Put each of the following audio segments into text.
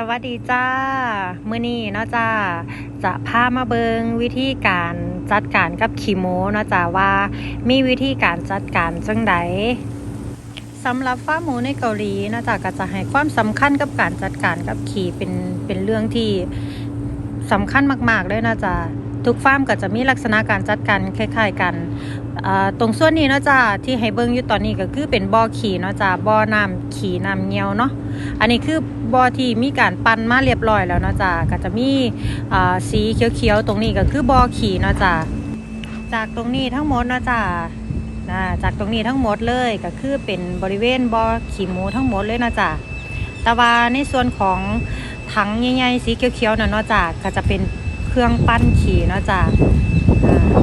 สวัสดีจ้ามื้อนี้เนาะจ้าจะพามาเบิงวิธีการจัดการกับขีโมเนาะจ้าว่า มีวิธีการจัดการจังใดสำหรับฟามหมูในเกาหลีเนาะจ้าก็จะให้ความสำคัญกับการจัดการกับขีเป็นเป็นเรื่องที่สำคัญมากๆเลยนะจ้าทุกฟาร์มก็จะมีลักษณะการจัดการคล้าย ๆ กัน ตรงส่วนนี้เนาะจ้าที่ให้เบิ่งอยู่ตอนนี้ก็คือเป็นบ่อขี้เนาะจ้าบ่อน้ำขี้น้ำเงี้ยวเนาะอันนี้คือบอที่มีการปั้นมาเรียบร้อยแล้วเนาะจ้ะก็จะมีสีเขียวๆตรงนี้ก็คือบอขี่เนาะจ้ะจากตรงนี้ทั้งหมดเนาะจ้ะอ่าจากตรงนี้ทั้งหมดเลยก็คือเป็นบริเวณบอขี่หมูทั้งหมดเลยเนาะจ้ะแต่ว่าในส่วนของถังใหญ่ๆสีเขียวๆน่ะเนาะจ้ะก็จะเป็นเครื่องปั้นขี่เนาะจ้ะอ่า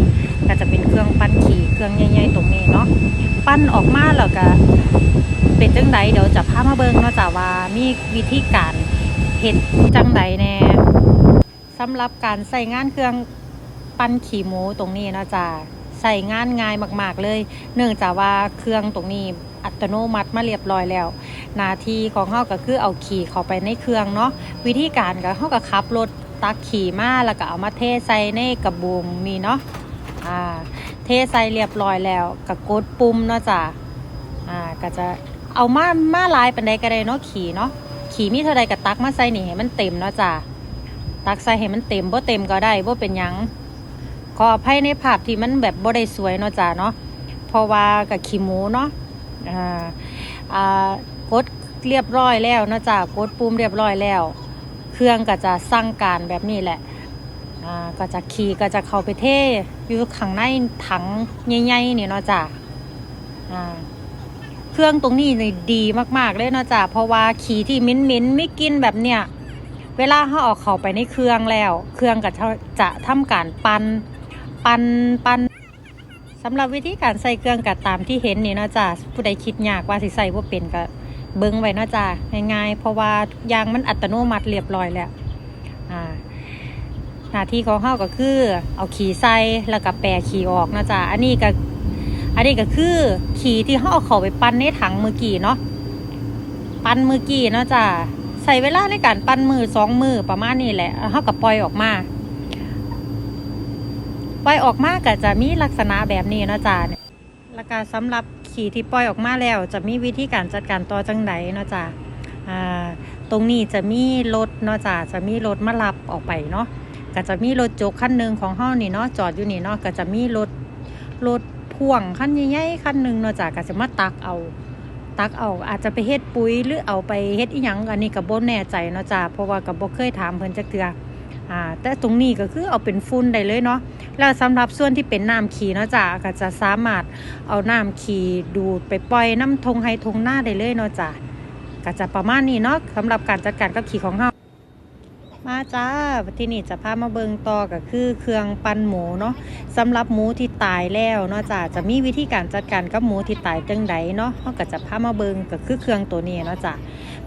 ก็จะเป็นเครื่องปั้นขี่เครื่องใหญ่ๆตรงนี้เนาะปั้นออกมาแล้วก็เป็นจังใดเดี๋ยวจะพามาเบิงเนาะจ้ะว่ามีวิธีการเฮ็ดจังใดแน่สำหรับการใส่งานเครื่องปั้นขี่หมูตรงนี้เนาะจ้ะใส่งานง่ายมาก ๆ เลย เนื่องจากว่าเครื่องตรงนี้อัตโนมัติมาเรียบร้อยแล้วหน้าที่ของเฮาก็คือเอาขี่เข้าไปในเครื่องเนาะวิธีการก็เฮาก็ขับรถตักขี่มาแล้วก็เอามาเทใส่ในกระบุงนี่เนาะ อ่า เทใส่เรียบร้อยแล้วก็กดปุ่มเนาะจ้ะอ่าก็จะเอามามาลายปันใดก็ได้เนาะขี่เนาะขี่มีเท่าใดก็ตักมาใส่นี่ให้มันเต็มเนาะจ้ะตักใส่ให้มันเต็มบ่เต็มก็ได้บ่เป็นหยังขออภัยในภาพที่มันแบบบ่ได้สวยเนาะจ้ะเนาะเพราะว่ากับขี้หมูเนาะอ่าอ่ากดเรียบร้อยแล้วเนาะจ้ะกดปุ่มเรียบร้อยแล้ว เครื่องก็จะสั่งการแบบนี้แหละ อ่าก็จะขี่ก็จะเข้าไปเทอยู่ข้างในถังใหญ่ๆนี่เนาะจ้ะอ่าเครื่องตรงนี้นี่ดีมากๆเลยเนาะจ้ะเพราะว่าขี่ที่มิ้นมิ้นๆไม่กินแบบเนี้ยเวลาเขาออกเข้าไปในเครื่องแล้ว เครื่องก็จะจะทำการปันปันปันสำหรับวิธีการใส่เครื่องก็ตามที่เห็นนี่เนาะจ้ะผู้ใดคิดยากว่าสิใส่ว่าเป็นก็เบิ้งไว้เนาะจ้ะง่ายๆเพราะว่าทุกอย่างมันอัตโนมัติเรียบร้อยแล้ว หน้าที่ของเขาก็คือ เอาขี่ใส่แล้วก็แปรขี่ออกนะจ้ะอันนี้ก็อันนี้ก็คือขี่ที่เขาเอาเข้าไปปั้นในถังมือกี่เนาะปั้นมือกี่เนาะจ้ะใส่เวลาในการปั้นมือสองมือประมาณนี้แหละเขาก็ปล่อยออกมาปล่อยออกมาก็จะมีลักษณะแบบนี้เนาะจ้ะแล้วก็สำหรับขี่ที่ปล่อยออกมาแล้ว จะมีวิธีการจัดการต่อจังไดเนาะจ้ะตรงนี้จะมีรถเนาะจ้ะจะมีรถมารับออกไปเนาะ ก็จะมีรถโจกคันหนึ่งของเฮานี่เนาะจอดอยู่นี่เนาะก็จะมีรถรถพ่วงคันใหญ่ๆคันหนึ่งเนาะจ้ะก็จะมาตักเอาตักเอาอาจจะไปเฮ็ดปุ๋ยหรือเอาไปเฮ็ดอีหยังอันนี้ก็บ่แน่ใจเนาะจ้ะเพราะว่าก็บ่เคยถามเพิ่นจักเทื่ออ่าแต่ตรงนี้ก็คือเอาเป็นฝุ่นได้เลยเนาะแล้วสำหรับส่วนที่เป็นน้ำขี้เนาะจ้ะก็จะสามารถเอาน้ำขี้ดูดไปปล่อยน้ำทงไฮทงหน้าได้เลยเนาะจ้ะก็จะประมาณนี้เนาะสำหรับการจัดการกับขี้ของเฮา มาจ้าที่นี่จะพามาเบิงต่อก็คือเครื่องปั้นหมูเนาะสำหรับหมูที่ตายแล้วเนาะจ้ะจะมีวิธีการจัดการกับหมูที่ตายจังใดเนาะเขาก็จะพามาเบิงก็คือเครื่องตัวนี้เนาะจ้ะ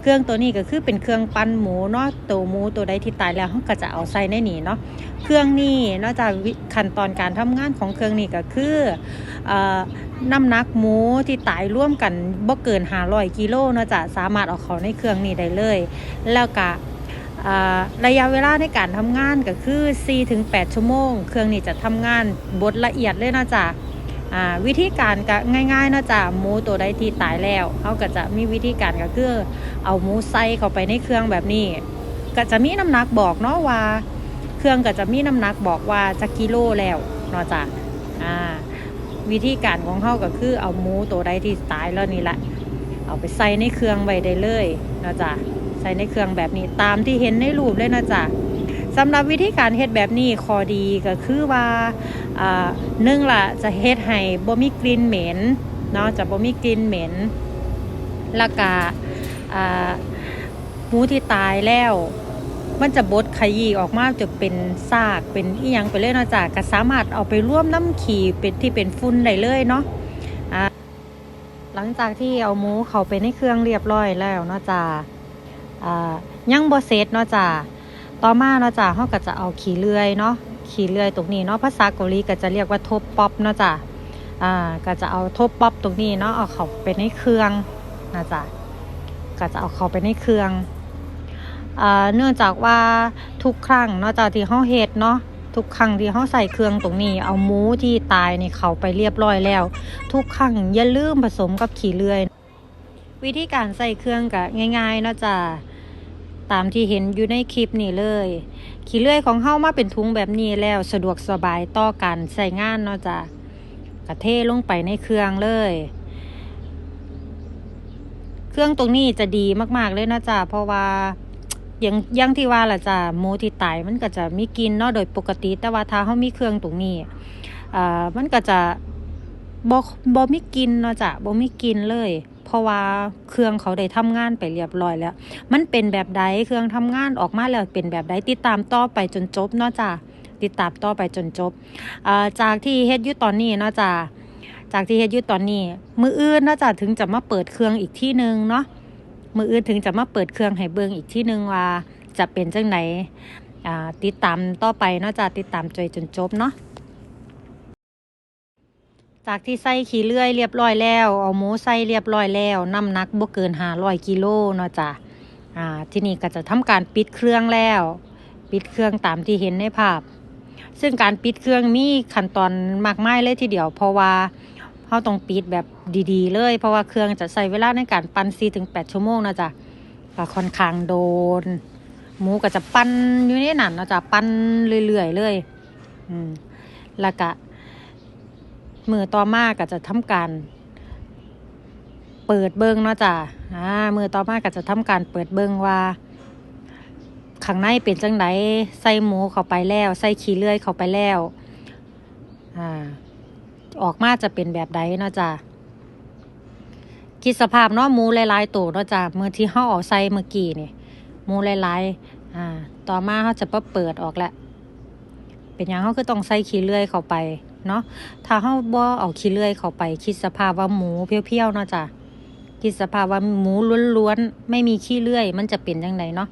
เครื่องตัวนี้ก็คือเป็นเครื่องปั้นหมูเนาะตัวหมูตัวใดที่ตายแล้วเขาก็จะเอาใส่ในนี้เนาะเครื่องนี้เนาะจ้ะวิขั้นตอนการทำงานของเครื่องนี้ก็คือเอ่อน้ำหนักหมูที่ตายร่วมกันบ่เกิน500กิโลเนาะจ้ะสามารถเอาเขาในเครื่องนี้ได้เลย แล้วก็ ระยะเวลาในการทำงานก็คือ4ถึง8ชั่วโมง เครื่องนี้จะทำงานบดละเอียดเลยนะจ้ะวิธีการก็ง่ายๆนะจ้ะหมูตัวใดที่ตายแล้วเขาก็จะมีวิธีการก็คือเอาหมูใส่เข้าไปในเครื่องแบบนี้ ก็จะมีน้ำหนักบอกเนาะว่า เครื่องก็จะมีน้ำหนักบอกว่าจะกิโลแล้วเนาะจ้ะวิธีการของเขาก็คือเอาหมูตัวใดที่ตายแล้วนี่แหละเอาไปใส่ในเครื่องไว้ได้เลยเนาะจ้ะ ใส่ในเครื่องแบบนี้ตามที่เห็นในรูปเลยนะจ๊ะสำหรับวิธีการเฮ็ดแบบนี้ข้อดีก็คือว่าหนึ่งล่ะจะเฮ็ดให้บ่มีกลิ่นเหม็นเนาะจะบ่มีกลิ่นเหม็นแล้วก็หมูที่ตายแล้ว มันจะบดขยี้ออกมาจะเป็นซากเป็นอีหยังไปเลยเนาะจ้ะก็สามารถเอาไปร่วมน้ำขี่เป็นที่เป็นฝุ่นได้เลยเนาะหลังจากที่เอาหมูเข้าไปในเครื่องเรียบร้อยแล้วเนาะจ้ะ ยังบ่เสร็จเนาะจ้ะต่อมาเนาะจ้ะเฮาก็จะเอาขี้เลื่อยเนาะขี้เลื่อยตรงนี้เนาะภาษาเกาหลีก็จะเรียกว่าทบป๊อปเนาะจ้ะอ่าก็จะเอาทบป๊อปตรงนี้เนาะเอาเข้าไปในเครื่องนะจ้ะก็จะเอาเข้าไปในเครื่องเนื่องจากว่าทุกครั้งเนาะจากที่เฮาเฮ็ดเนาะทุกครั้งที่เฮาใส่เครื่องตรงนี้ เอาหมูที่ตายนี่เขาไปเรียบร้อยแล้ว ทุกครั้งอย่าลืมผสมกับขี้เลื่อย วิธีการใส่เครื่องก็ง่ายๆเนาะจ้ะ ตามที่เห็นอยู่ในคลิปนี่เลย ขี้เลื่อยของเฮามาเป็นทุงแบบนี้แล้วสะดวกสบายต่อการใช้งานเนาะจ้ะกระเทลงไปในเครื่องเลย เครื่องตรงนี้จะดีมากๆเลยนะจ๊ะเพราะว่าอย่างอยังที่ว่าล่ะจ้ะหมูที่ตายมันก็จะมีกินเนาะโดยปกติ แต่ว่าถ้าเขามีเครื่องตรงนี้อ่ามันก็จะบ่บ่มีกินเนาะจ้ะบ่มีกินเลย เพราะว่าเครื่องเขาได้ทำงานไปเรียบร้อยแล้ว มันเป็นแบบใดเครื่องทำงานออกมาแล้วเป็นแบบใดติดตามต่อไปจนจบเนาะจ้ะติดตามต่อไปจนจบจากที่เฮ็ดยู่ตอนนี้เนาะจ้ะจากที่เฮ็ดยู่ตอนนี้ มืออื่นเนาะจ้ะถึงจะมาเปิดเครื่องอีกที่หนึ่งเนาะมืออื่นถึงจะมาเปิดเครื่องให้เบิ่งอีกที่หนึ่งว่าจะเป็นจังไหนติดตามต่อไปเนาะจ้ะติดตามจอยจนจบเนาะ จากที่ใส่ขี้เลื่อยเรียบร้อยแล้ว เอาหมูใส่เรียบร้อยแล้ว น้ำหนักบ่เกิน500กิโลเนาะจ้ะอ่าที่นี่ก็จะทำการปิดเครื่องแล้ว ปิดเครื่องตามที่เห็นในภาพ ซึ่งการปิดเครื่องมีขั้นตอนมากมายเลยทีเดียว เพราะว่าเราต้องปิดแบบดีๆ เลย เพราะว่าเครื่องจะใช้เวลาในการปั้น4ถึง8ชั่วโมงนะจ๊ะก็ค่อนข้างโดน หมูก็จะปั้นอยู่ในนั้นนะจ๊ะปั้นเรื่อยๆเลย อืมแล้วก็ มือต่อมาก็จะทำการเปิดเบิ้งเนาะจ้ะอ่ามือต่อมาก็จะทำการเปิดเบิ้งว่าข้างในเป็นจังไดใส่หมูเข้าไปแล้วใส่ขี้เลื่อยเข้าไปแล้วอ่าออกมาจะเป็นแบบใดเนาะจ้ะคิดสภาพเนาะหมูหลายๆตัวเนาะจ้ะมือที่เฮาเอาใส่เมื่อกี้นี่หมูหลายๆอ่าต่อมาเฮาจะมเปิดออกแล้วเป็นยังเฮาคือต้องใส่ขี้เลื่อยเข้าไป เนาะถ้าเฮาบ่เอาขี้เลื่อยเข้าไปคิดสภาพว่าหมูเพียวๆเนาะจ้ะคิดสภาพว่าหมูล้วนๆไม่มีขี้เลื่อย มันจะเป็นจังไดเนาะ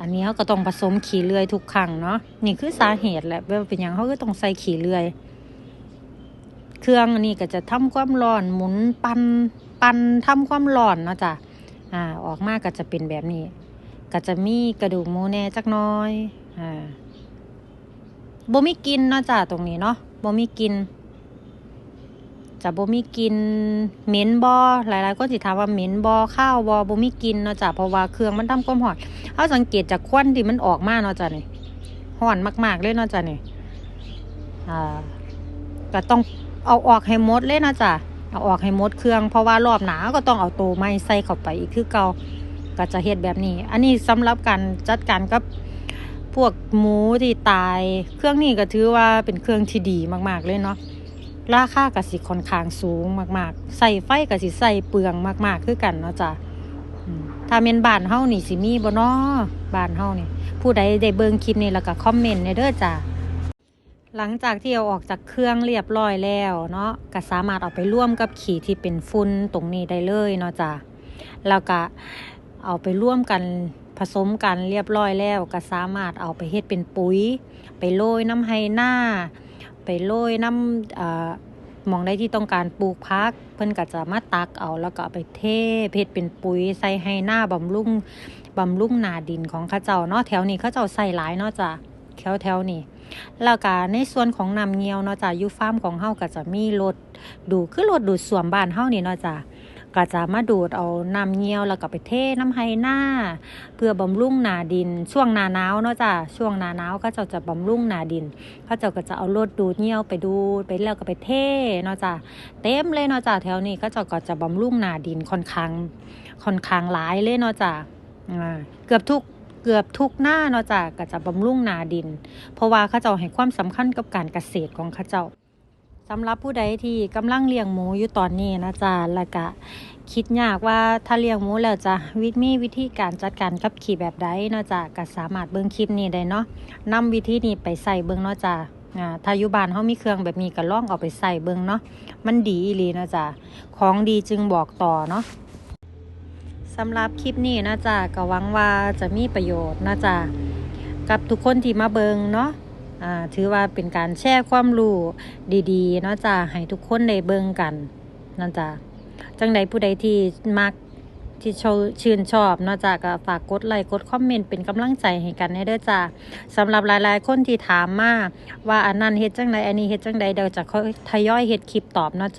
อันนี้เขาก็ต้องผสมขี่เลื่อยทุกครั้งเนาะนี่คือสาเหตุแหละว่าเป็นอย่างเขาก็ต้องใส่ขี่เลื่อย เครื่องนนี้ก็จะทำความร้อนหมุนปันปันทำความร้อนเนาะจ้ะอ่าออกมาก็จะเป็นแบบนี้ ก็จะมีกระดูกหมูแน่จักน้อยอ่า บ่มีกินเนาะจ้ะตรงนี้เนาะบ่มีกินจะบ่มีกินเหม็นบ่หลายๆคนสิถามว่าเหม็นบ่ข้าวบ่บ่มีกินเนาะจ้ะเพราะว่าเครื่องมันทำความร้อนเขาสังเกตจากควันที่มันออกมาเนาะจ้ะนี่ห่อนมาก ๆ เลยเนาะจ้ะนี่อ่าก็ต้องเอาออกให้หมดเลยนะจ้ะเอาออกให้หมดเครื่องเพราะว่ารอบหนาก็ต้องเอาโตวไม้ใส่เข้าไปอีกคือเก่าก็จะเฮ็ดแบบนี้ อันนี้สำหรับการจัดการกับ พวกหมูที่ตาย เครื่องนี้ก็ถือว่าเป็นเครื่องที่ดีมากๆเลยเนาะราคาก็สิค่อนข้างสูงมากๆ ใส่ไฟก็สิใส่เปลืองมาก ๆ คือกันเนาะจ้ะถ้าเป็นบ้านเฮานี่สิมีบ่น้อบ้านเฮานี่ ผู้ใดได้เบิ่งคลิปนี้แล้วก็คอมเมนต์ในเด้อจ้าหลังจากที่เอาออกจากเครื่องเรียบร้อยแล้วเนาะก็สามารถเอาไปร่วมกับขี้ที่เป็นฝุ่นตรงนี้ได้เลยเนาะจ้าแล้วก็เอาไปร่วมกัน ผสมกันเรียบร้อยแล้วก็สามารถเอาไปเฮ็ดเป็นปุ๋ย ไปโรยน้ำไฮหน้า ไปโรยน้ำมองได้ที่ต้องการปลูกพัก เพิ่นก็จะมาตักเอาแล้วก็เอาไปเทเพชรเป็นปุ๋ยใส่ให้หน้าบำรุงบำรุงนาดินของข้าเจ้าเนาะแถวนี้ข้าเจ้าใส่หลายเนาะจ้ะแถวแถวนี้แล้วก็ในส่วนของน้ำเงี้ยวเนาะจ้ะยู่ฟาร์มของเฮาก็จะมีรถดูคือรถดูดสวมบ้านเฮานี่เนาะจ้ะ ก็จะมาดูดเอาน้ำเงี้ยวแล้วก็ไปเทน้ำไฮหน้า เพื่อบำรุงนาดิน ช่วงหนาหนาวเนาะจ้ะช่วงหนาหนาวก็เจ้าจะบำรุงนาดินเขาเจ้าก็จะเอารถดูดเงี้ยวไปดูดไปแล้วก็ไปเทเนาะจ้ะเต็มเลยเนาะจ้ะแถวนี้เขาเจ้าก็จะบำรุงนาดินค่อนข้างค่อนข้างหลายเลยเนาะจ้ะอ่าเกือบทุกเกือบทุกหน้าเนาะจ้ะก็จะบำรุงนาดิน เพราะว่าเขาเจ้าให้ความสำคัญกับการเกษตรของเขาเจ้า สำหรับผู้ใดที่กำลังเลี้ยงหมูอยู่ตอนนี้นะจ๊ะแล้วก็คิดยากว่าถ้าเลี้ยงหมูแล้วจะวิมีวิธีการจัดการกับขี้แบบใดเนาะจ้ะก็สามารถเบิ่งคลิปนี้ได้เนาะนำวิธีนี้ไปใส่เบิ่งเนาะจ้ะอ่าถ้าอยู่บ้านเฮามีเครื่องแบบนี้ก็ลองเอาไปใส่เบิ่งเนาะมันดีอีหลีเนาะจ้ะของดีจึงบอกต่อเนาะสำหรับคลิปนี้นะจ๊ะก็หวังว่าจะมีประโยชน์นะจ๊ะกับทุกคนที่มาเบิงเนาะ ถือว่าเป็นการแชร์ความรู้ดีๆเนาะจ้ะให้ทุกคนได้เบิงกันนั่นจ้ะจังใดผู้ใดที่มักที่ชชื่นชอบนอกจากฝากกดไลค์กดคอมเมนต์เป็นกำลังใจให้กันได้ด้วยจ้าสำหรับหลายๆ คนที่ถามมาว่าอันนั้นเฮ็ดจังใดอันนี้เฮ็ดจังใดเดี๋ยวจะค่อยทยอยเฮ็ดคลิปตอบนอกจาก